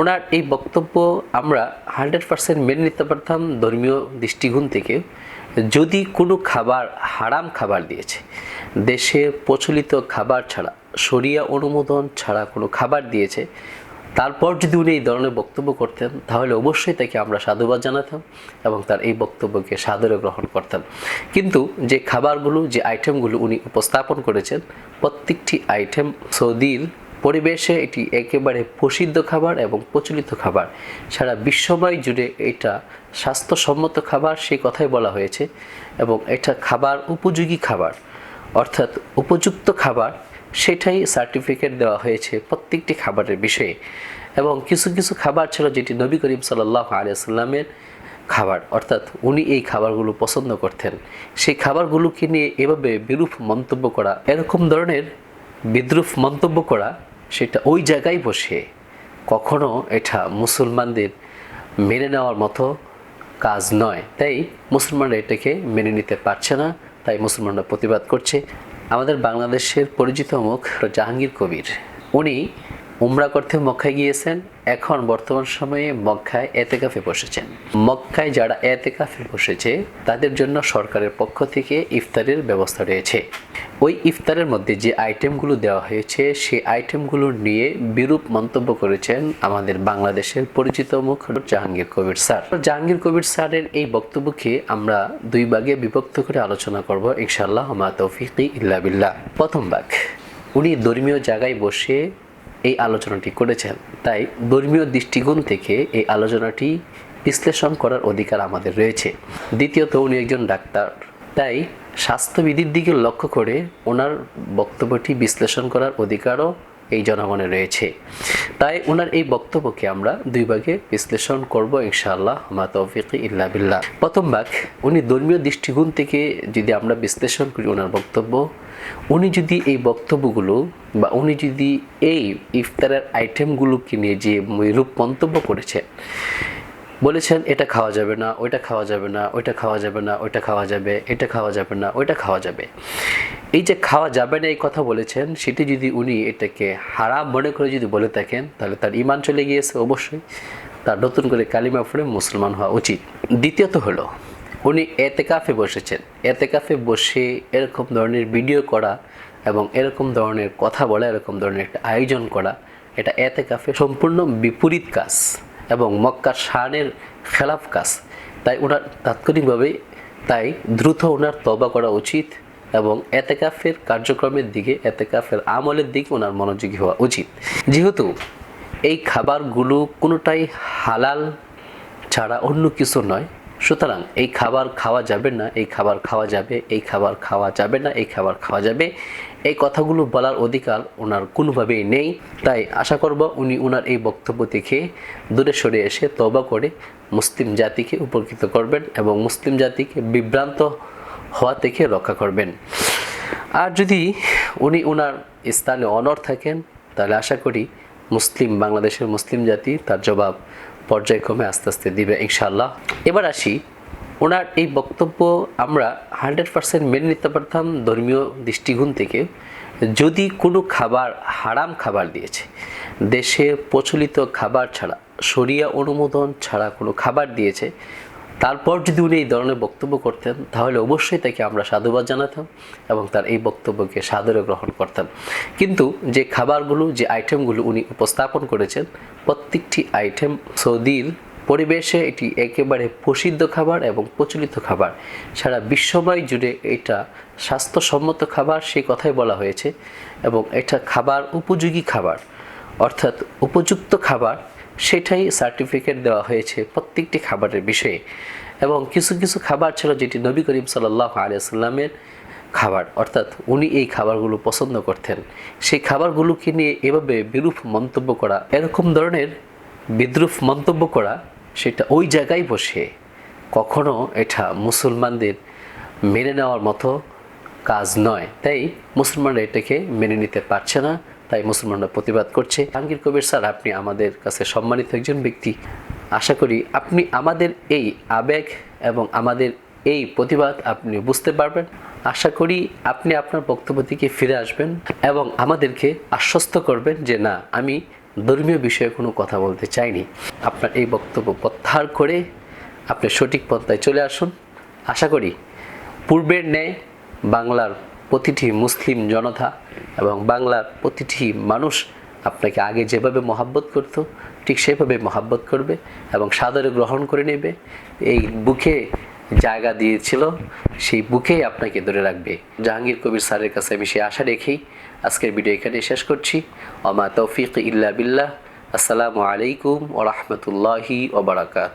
ওনার এই বক্তব্য আমরা হান্ড্রেড পার্সেন্ট মেনে নিতে পারতাম ধর্মীয় দৃষ্টিকোণ থেকে। যদি কোনো খাবার হারাম খাবার দিয়েছে, দেশে প্রচলিত খাবার ছাড়া, শরিয়া অনুমোদন ছাড়া কোনো খাবার দিয়েছে, তারপর যদি উনি এই ধরনের বক্তব্য করতেন, তাহলে অবশ্যই তাকে আমরা সাধুবাদ জানাতাম এবং তার এই বক্তব্যকে সাদরে গ্রহণ করতাম। কিন্তু যে খাবারগুলো, যে আইটেমগুলো উনি উপস্থাপন করেছেন, প্রত্যেকটি আইটেম সৌদির পরিবেশে এটি একেবারে প্রসিদ্ধ খাবার এবং প্রচলিত খাবার। সারা বিশ্বময় জুড়ে এটা স্বাস্থ্যসম্মত খাবার সেই কথাই বলা হয়েছে এবং এটা খাবার উপযোগী খাবার। অর্থাৎ উপযুক্ত খাবার সেটাই সার্টিফিকেট দেওয়া হয়েছে প্রত্যেকটি খাবারের বিষয়ে এবং কিছু কিছু খাবার ছিল যেটি নবী করিম সাল্লাহ আলিয়াল্লামের খাবার। অর্থাৎ উনি এই খাবারগুলো পছন্দ করতেন। সেই খাবারগুলোকে নিয়ে এভাবে বিরূপ মন্তব্য করা, এরকম ধরনের বিদ্রুপ মন্তব্য করা সেটা ওই জায়গায় বসে কখনো এটা মুসলমানদের মেনে নেওয়ার মতো কাজ নয়। তাই মুসলমানরা এটাকে মেনে নিতে পারছে না, তাই মুসলমানরা প্রতিবাদ করছে। আমাদের বাংলাদেশের পরিচিত মুখ জাহাঙ্গীর কবির। উনি উমরা করতে মক্কায় গিয়েছেন, এখন বর্তমান সময়ে মক্কায় এতেকাফে বসেছেন। মক্কায় যারা এতেকাফে বসেছে, তাদের জন্য সরকারের পক্ষ থেকে ইফতারের ব্যবস্থা রয়েছে। ওই ইফতারের মধ্যে যে আইটেমগুলো দেওয়া হয়েছে, সেই আইটেমগুলো নিয়ে বিরূপ মন্তব্য করেছেন আমাদের বাংলাদেশের পরিচিত মুখ জাহাঙ্গীর কবির স্যার। জাহাঙ্গীর কবির স্যারের এই বক্তব্যকে আমরা দুই ভাগে বিভক্ত করে আলোচনা করব, ইনশাআল্লাহ, মা তৌফিকি ইল্লা বিল্লাহ। প্রথম ভাগ, উনি ধর্মীয় জায়গায় বসে এই আলোচনাটি করেছেন। তাই ধর্মীয় দৃষ্টিকোণ থেকে এই আলোচনাটি বিশ্লেষণ করার অধিকার আমাদের রয়েছে। দ্বিতীয়ত, উনি একজন ডাক্তার। তাই স্বাস্থ্যবিধির দিকে লক্ষ্য করে ওনার বক্তব্যটি বিশ্লেষণ করার অধিকারও এই জনগণের রয়েছে। তাই ওনার এই বক্তব্যকে আমরা দুই ভাগে বিশ্লেষণ করব ইনশাআল্লাহ, মা তৌফিক ইল্লা বিল্লাহ। প্রথম ভাগ, উনি ধর্মীয় দৃষ্টিকোণ থেকে যদি আমরা বিশ্লেষণ করি ওনার বক্তব্য, উনি যদি এই বক্তব্যগুলো বা উনি যদি এই ইফতারের আইটেমগুলোকে নিয়ে যে রূপ মন্তব্য করেছেন বলেছেন, এটা খাওয়া যাবে না, ওইটা খাওয়া যাবে না, ওইটা খাওয়া যাবে না, ওইটা খাওয়া যাবে, এটা খাওয়া যাবে না, ওইটা খাওয়া যাবে। এই যে খাওয়া যাবে না এই কথা বলেছেন, সেটি যদি উনি এটাকে হারাম মনে করে যদি বলে থাকেন, তাহলে তার ইমান চলে গিয়েছে অবশ্যই। তার নতুন করে কালিমা পড়ে মুসলমান হওয়া উচিত। দ্বিতীয়ত হলো, উনি এতেকাফে বসেছেন। এতেকাফে বসে এরকম ধরনের ভিডিও করা এবং এরকম ধরনের কথা বলা, এরকম ধরনের একটা আয়োজন করা, এটা এতেকাফে সম্পূর্ণ বিপরীত কাজ। এবং মক্কার শাহানের খেলাফ কাজ। তাই ওনার তাৎক্ষণিকভাবে তাই দ্রুত ওনার তবা করা উচিত এবং এতেকাফের কার্যক্রমের দিকে, এতেকাফের আমলের দিকে ওনার মনোযোগী হওয়া উচিত। যেহেতু এই খাবারগুলো কোনোটাই হালাল ছাড়া অন্য কিছু নয় সুতরাং এই খাবার খাওয়া যাবে না, এই খাবার খাওয়া যাবে, এই খাবার খাওয়া যাবে না, এই খাবার খাওয়া যাবে। এই কথাগুলো বলার অধিকার ওনার কোনোভাবেই নেই। তাই আশা করব উনি ওনার এই বক্তব্য থেকে দূরে সরে এসে তবা করে মুসলিম জাতিকে উপকৃত করবেন এবং মুসলিম জাতিকে বিভ্রান্ত হওয়া থেকে রক্ষা করবেন। আর যদি উনি ওনার স্থানে অনর থাকেন, তাহলে আশা করি মুসলিম, বাংলাদেশের মুসলিম জাতি তার জবাব পর্যায়ক্রমে আস্তে আস্তে দিবে ইনশাল্লাহ এবার আসি, ওনার এই বক্তব্য আমরা হান্ড্রেড পারসেন্ট মেনে নিতে পারতাম ধর্মীয় দৃষ্টিকোণ থেকে। যদি কোনো খাবার হারাম খাবার দিয়েছে, দেশে প্রচলিত খাবার ছাড়া সরিয়া অনুমোদন ছাড়া কোনো খাবার দিয়েছে তারপর যদি উনি এই ধরনের বক্তব্য করতেন, তাহলে অবশ্যই তাকে আমরা সাধুবাদ জানাতাম এবং তার এই বক্তব্যকে সাদরে গ্রহণ করতাম। কিন্তু যে খাবারগুলো, যে আইটেমগুলো উনি উপস্থাপন করেছেন, প্রত্যেকটি আইটেম সৌদির পরিবেশে এটি একেবারে প্রসিদ্ধ খাবার এবং প্রচলিত খাবার। সারা বিশ্বময় জুড়ে এটা স্বাস্থ্যসম্মত খাবার সেই কথাই বলা হয়েছে, এবং এটা খাবার উপযোগী খাবার। অর্থাৎ উপযুক্ত খাবার, সেটাই সার্টিফিকেট দেওয়া হয়েছে প্রত্যেকটি খাবারের বিষয়ে। এবং কিছু কিছু খাবার ছিল যেটি নবী করিম সাল্লাহ আলিয়াল্লামের খাবার। অর্থাৎ উনি এই খাবারগুলো পছন্দ করতেন। সেই খাবারগুলোকে নিয়ে এভাবে বিরূপ মন্তব্য করা, এরকম ধরনের বিদ্রুপ মন্তব্য করা, সেটা ওই জায়গায় বসে কখনো এটা মুসলমানদের মেনে নেওয়ার মতো কাজ নয়। তাই মুসলমানরা এটাকে মেনে নিতে পারছে না, তাই মুসলমানরা প্রতিবাদ করছে। জাহাঙ্গীর কবির স্যার, আপনি আমাদের কাছে সম্মানিত একজন ব্যক্তি। আশা করি আপনি আমাদের এই আবেগ এবং আমাদের এই প্রতিবাদ আপনি বুঝতে পারবেন। আশা করি আপনি আপনার বক্তব্য থেকে ফিরে আসবেন এবং আমাদেরকে আশ্বস্ত করবেন যে না, আমি ধর্মীয় বিষয়ে কোনো কথা বলতে চাইনি। আপনার এই বক্তব্য প্রত্যাহার করে আপনি সঠিক পন্থায় চলে আসুন। আশা করি পূর্বের ন্যায় বাংলার প্রতিটি মুসলিম জনতা এবং বাংলার প্রতিটি মানুষ আপনাকে আগে যেভাবে মহাব্বত করত, ঠিক সেভাবে মহাব্বত করবে এবং সাদরে গ্রহণ করে নেবে। এই বুকে জায়গা দিয়েছিল, সেই বুকেই আপনাকে ধরে রাখবে। জাহাঙ্গীর কবির স্যারের কাছে আমি সেই আশা রেখেই আজকের ভিডিও এখানে শেষ করছি। অমা তৌফিক ইল্লা বিল্লাহ। আসসালামু আলাইকুম ও রহমতুল্লাহি ওবরাকাত